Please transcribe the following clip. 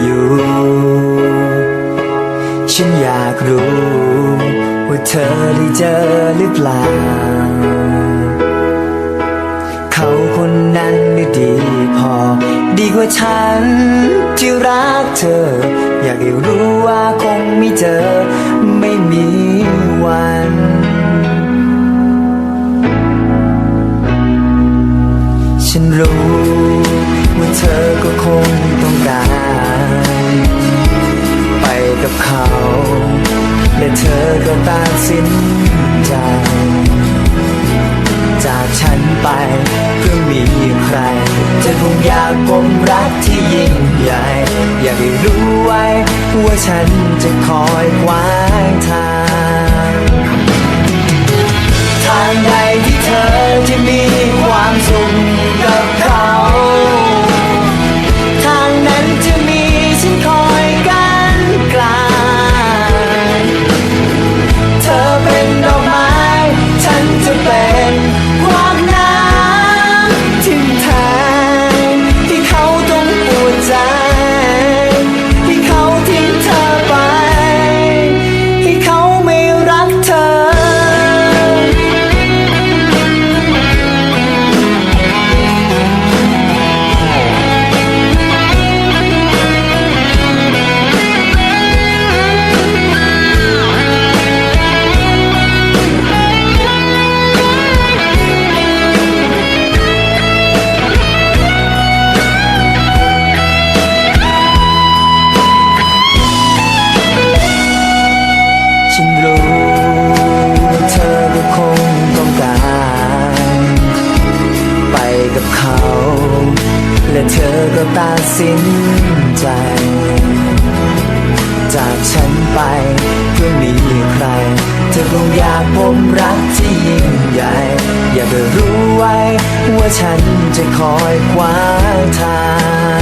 อยู่ ฉันอยากรู้ ว่าเธอได้เจอหรือเปล่า เขาคนนั้นได้ดีพอ ดีกว่าฉัน ที่รักเธอ อยากให้รู้ว่าคงไม่เจอ ไม่มีวัน ใครจะคงอยากผมรักที่ยิ่งใหญ่ อยากให้รู้ไว้ว่าฉันจะคอยควางทาง สินใจ จากฉันไปเพื่อมีใคร เธอคงอยากผมรักที่ยิ่งใหญ่ อยากให้รู้ไว้ว่าฉันจะคอยคว้าทาง